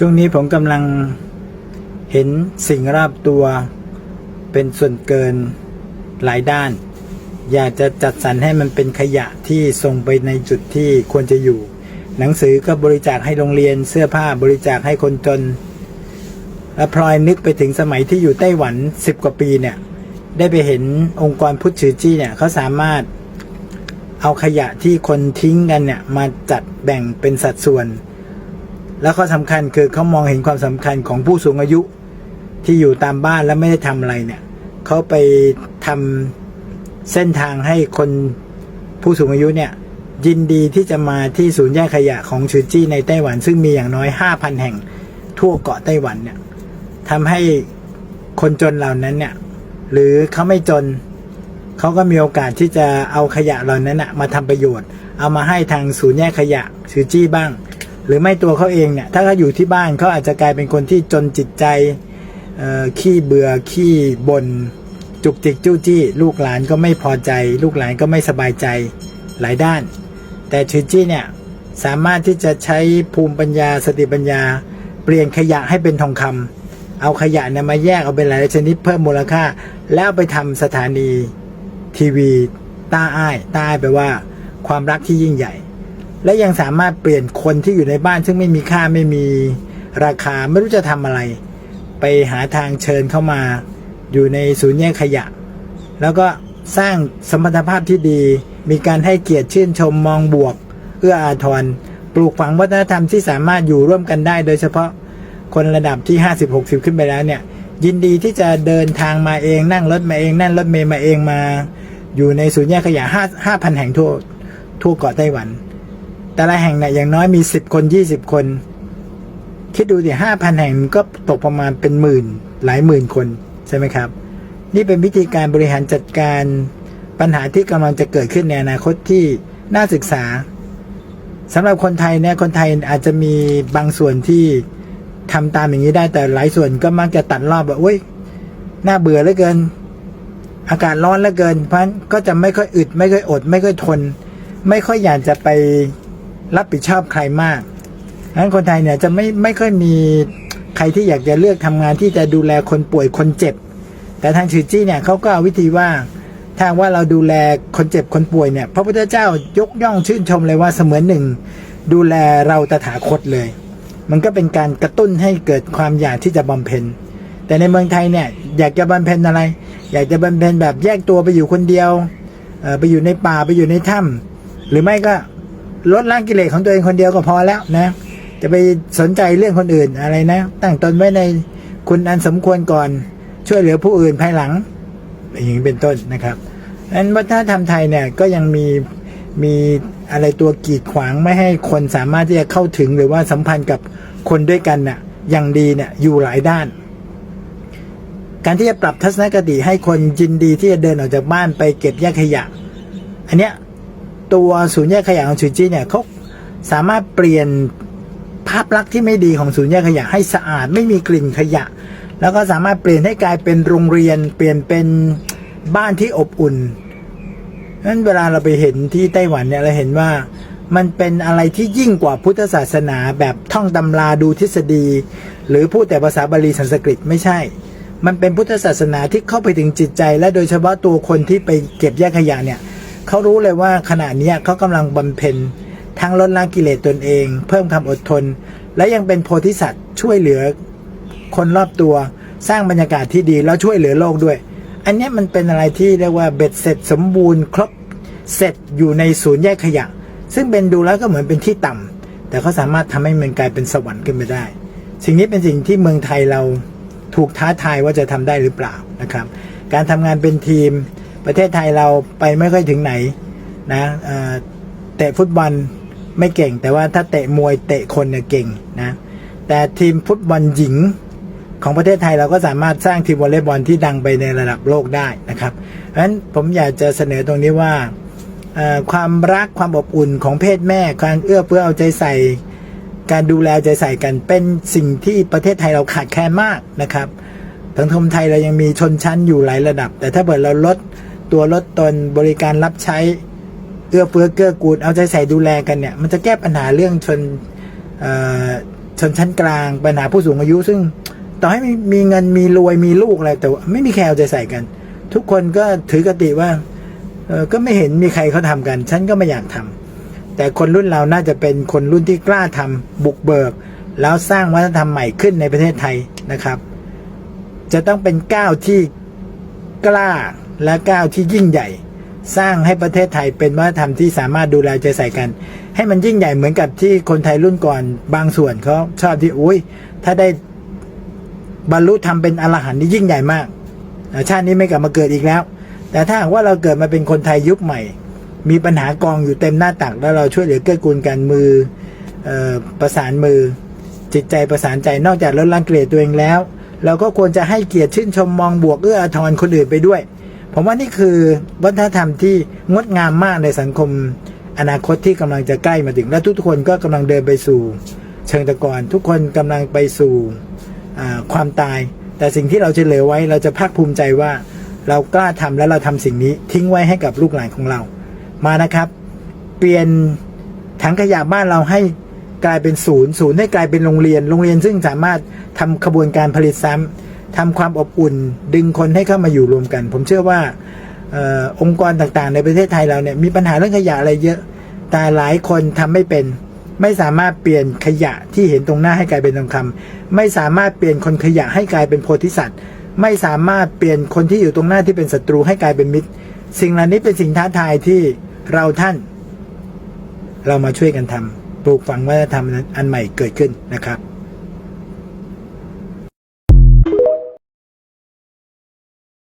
ช่วงนี้ผมกำลังเห็นสิ่งรอบตัว เป็นส่วนเกินหลายด้าน อยากจะจัดสรรให้มันเป็นขยะที่ส่งไปในจุดที่ควรจะอยู่ หนังสือก็บริจาคให้โรงเรียนเสื้อผ้าบริจาคให้คนจนและพลอยนึกไปถึงสมัยที่อยู่ไต้หวันสิบกว่าปีเนี่ย ได้ไปเห็นองค์กรพุทธชือจี้เนี่ยเขาสามารถเอาขยะที่คนทิ้งกันเนี่ยมาจัดแบ่งเป็นสัดส่วน แล้วข้อสำคัญคือเขามองเห็นความสำคัญของผู้สูงอายุที่อยู่ตามบ้านแล้วไม่ได้ทำอะไรเนี่ยเขาไปทำเส้นทางให้คนผู้สูงอายุเนี่ยยินดีที่จะมาที่ศูนย์แยกขยะของชือจี้ในไต้หวัน ซึ่งมีอย่างน้อย 5,000 แห่งทั่วเกาะไต้หวันเนี่ยทำให้คนจนเหล่านั้นเนี่ยหรือเขาไม่จนเขาก็มีโอกาสที่จะเอาขยะเหล่านั้นนะมาทำประโยชน์ เอามาให้ทางศูนย์แยกขยะชือจี้บ้าง หรือไม่ตัวเขาเองเนี่ยถ้าเขาอยู่ที่บ้านเขาอาจจะกลายเป็นคนที่จนจิตใจขี้เบื่อขี้บน่นจุกจิกจู้จี้ ลูกหลานก็ไม่พอใจ ลูกหลานก็ไม่สบายใจหลายด้าน แต่ชือจี้เนี่ยสามารถที่จะใช้ภูมิปัญญาสติปัญญา เปลี่ยนขยะให้เป็นทองคำเอาขยะเนี่ยมาแยกเอาเป็นหลายชนิดเพิ่มมูลค่า แล้วไปทำสถานีทีวีต้าอ้ายต้าอ้ายแปลว่า ความรักที่ยิ่งใหญ่ และยังสามารถเปลี่ยนคนที่อยู่ในบ้านซึ่งไม่มีค่าไม่มีราคาไม่รู้จะทำอะไร ไปหาทางเชิญเข้ามา อยู่ในศูนย์แยกขยะ แล้วก็สร้างสมรรถภาพที่ดี มีการให้เกียรติชื่นชมมองบวก เอื้ออาทรปลูกฝังวัฒนธรรมที่สามารถอยู่ร่วมกันได้ โดยเฉพาะคนระดับที่ 50-60 ขึ้นไปแล้วเนี่ย ยินดีที่จะเดินทางมาเองนั่งรถมาเอง นั่งรถเมล์มาเองมา อยู่ในศูนย์แยกขยะ5 5,000 แห่งทั่วทั่วเกาะไต้หวัน แต่ละแห่งเนี่ยอย่างน้อยมี10คน20คน คิดดูดิ5,000แห่งก็ตกประมาณเป็นหมื่น หลายหมื่นคนใช่ไหมครับ นี่เป็นวิธีการบริหารจัดการปัญหาที่กำลังจะเกิดขึ้นในอนาคตที่น่าศึกษาสำหรับคนไทยเนี่ยคนไทยอาจจะมีบางส่วนที่ทำตามอย่างนี้ได้แต่หลายส่วนก็มักจะตัดรอบแบบอุ้ยน่าเบื่อเหลือเกิน อากาศร้อนเหลือเกิน เพราะฉะนั้นก็จะไม่ค่อยอึด ไม่ค่อยอด ไม่ค่อยทน ไม่ค่อยอยากจะไป รับผิดชอบใครมากเพราะฉะนั้นคนไทยเนี่ยจะไม่ไม่ค่อยมีใครที่อยากจะเลือกทำงานที่จะดูแลคนป่วยคนเจ็บ แต่ทางชือจี้เนี่ยเขาก็เอาวิธีว่าถ้าว่าเราดูแลคนเจ็บคนป่วยเนี่ย พระพุทธเจ้ายกย่องชื่นชมเลยว่าเสมือนหนึ่ง ดูแลเราตถาคตเลย มันก็เป็นการกระตุ้นให้เกิดความอยากที่จะบำเพ็ญ แต่ในเมืองไทยเนี่ยอยากจะบำเพ็ญอะไร อยากจะบำเพ็ญแบบแยกตัวไปอยู่คนเดียวเอ่อไปอยู่ในป่าไปอยู่ในถ้ำหรือไม่ก็ ลดล้างกิเลสของตัวเองคนเดียวก็พอแล้วนะ จะไปสนใจเรื่องคนอื่นอะไรนะ ตั้งตนไว้ในคุณอันสมควรก่อนช่วยเหลือผู้อื่นภายหลัง อย่างนี้เป็นต้นนะครับนั้นวัฒนธรรมไทยเนี่ยก็ยังมีมีอะไรตัวกีดขวางไม่ให้คนสามารถที่จะเข้าถึงหรือว่าสัมพันธ์กับคนด้วยกันน่ะอย่างดีเนี่ยอยู่หลายด้าน การที่จะปรับทัศนคติให้คนยินดีที่จะเดินออกจากบ้านไปเก็บแยกขยะ อันเนี้ย ตัวศูนย์แยกขยะของชูจีเนี่ยเขาสามารถเปลี่ยนภาพลักษณ์ที่ไม่ดีของศูนย์แยกขยะให้สะอาดไม่มีกลิ่นขยะ แล้วก็สามารถเปลี่ยนให้กลายเป็นโรงเรียน เปลี่ยนเป็นบ้านที่อบอุ่นนั้นเวลาเราไปเห็นที่ไต้หวันเนี่ยเราเห็นว่ามันเป็นอะไรที่ยิ่งกว่าพุทธศาสนาแบบท่องตำราดูทฤษฎี หรือพูดแต่ภาษาบาลีสันสกฤตไม่ใช่ มันเป็นพุทธศาสนาที่เข้าไปถึงจิตใจ และโดยเฉพาะตัวคนที่ไปเก็บแยกขยะเนี่ย เขารู้เลยว่าขณะนี้เขากำลังบำเพ็ญทั้งลดละกิเลสตนเอง เพิ่มความอดทน และยังเป็นโพธิสัตว์ช่วยเหลือคนรอบตัว สร้างบรรยากาศที่ดีแล้วช่วยเหลือโลกด้วย อันนี้มันเป็นอะไรที่เรียกว่าเบ็ดเสร็จสมบูรณ์ ครบเสร็จอยู่ในศูนย์แยกขยะ ซึ่งเป็นดูแล้วก็เหมือนเป็นที่ต่ำแต่เขาสามารถทำให้มันกลายเป็นสวรรค์ขึ้นไปได้ สิ่งนี้เป็นสิ่งที่เมืองไทยเราถูกท้าทายว่าจะทำได้หรือเปล่านะครับ การทำงานเป็นทีม ประเทศไทยเราไปไม่ค่อยถึงไหนนะเตะฟุตบอลไม่เก่ง แต่ว่าถ้าเตะมวยเตะคนเนี่ยเก่งนะแต่ทีมฟุตบอลหญิงของประเทศไทยเราก็สามารถสร้างทีมวอลเลย์บอลที่ดังไปในระดับโลกได้นะครับเพราะฉะนั้นผมอยากจะเสนอตรงนี้ว่าความรักความอบอุ่นของเพศแม่การเอื้อเฟื้อเอาใจใส่ การดูแลใจใส่กันเป็นสิ่งที่ประเทศไทยเราขาดแคลนมากนะครับสังคมไทยเรายังมีชนชั้นอยู่หลายระดับ แต่ถ้าเกิดเราลด ตัวลดตนบริการรับใช้เอื้อเฟื้อเกื้อกูลเอาใจใส่ดูแลกันเนี่ย มันจะแก้ปัญหาเรื่องชนชนชั้นกลางปัญหาผู้สูงอายุ ซึ่งต่อให้มีมีเงินมีรวยมีลูกอะไรแต่ไม่มีใครเอาใจใส่กัน ทุกคนก็ถือกติว่าก็ไม่เห็นมีใครเขาทำกัน ฉันก็ไม่อยากทำแต่คนรุ่นเราน่าจะเป็นคนรุ่นที่กล้าทำบุกเบิก แล้วสร้างวัฒนธรรมใหม่ขึ้นในประเทศไทยนะครับ จะต้องเป็นก้าวที่กล้า และก้าวที่ยิ่งใหญ่ สร้างให้ประเทศไทยเป็นวัฒนธรรมที่สามารถดูแลใจใส่กัน ให้มันยิ่งใหญ่เหมือนกับที่คนไทยรุ่นก่อนบางส่วนเขาชอบที่อุ้ยถ้าได้บรรลุทำเป็นอรหันต์นี่ยิ่งใหญ่มากชาตินี้ไม่กลับมาเกิดอีกแล้ว แต่ถ้าหากว่าเราเกิดมาเป็นคนไทยยุคใหม่ มีปัญหากองอยู่เต็มหน้าตักแล้วเราช่วยเหลือเกื้อกูลกันมือออประสานมือ จิตใจประสานใจนอกจากลดละเกลียดตัวเองแล้ว เราก็ควรจะให้เกียรติชื่นชมมองบวกเอื้ออาทรคนอื่นไปด้วย ผมว่านี่คือวัฒนธรรมที่งดงามมากในสังคมอนาคตที่กำลังจะใกล้มาถึง และทุกคนก็กำลังเดินไปสู่ เชิงตะกอนทุกคนกำลังไปสู่ความตาย แต่สิ่งที่เราจะเหลือไว้เราจะภาคภูมิใจว่าเรากล้าทำและเราทำสิ่งนี้ทิ้งไว้ให้กับลูกหลานของเรา มานะครับ เปลี่ยนถังขยะบ้านเราให้กลายเป็นศูนย์ศูนย์ให้กลายเป็นโรงเรียน โรงเรียนซึ่งสามารถทำขบวนการผลิตซ้ำ ทำความอบอุ่น ดึงคนให้เข้ามาอยู่รวมกัน ผมเชื่อว่าออองค์กรต่างๆ ในประเทศไทยเราเนี่ยมีปัญหาเรื่องขยะอะไรเยอะ แต่หลายคนทำไม่เป็น ไม่สามารถเปลี่ยนขยะที่เห็นตรงหน้าให้กลายเป็นทองคำไม่สามารถเปลี่ยนคนขยะให้กลายเป็นโพธิสัตว์ ไม่สามารถเปลี่ยนคนที่อยู่ตรงหน้าที่เป็นศัตรูให้กลายเป็นมิตร สิ่งเหล่านี้เป็นสิ่งท้าทายที่เราท่าน เรามาช่วยกันทำปลูกฝังวัฒนธรรมอันใหม่เกิดขึ้นนะครับ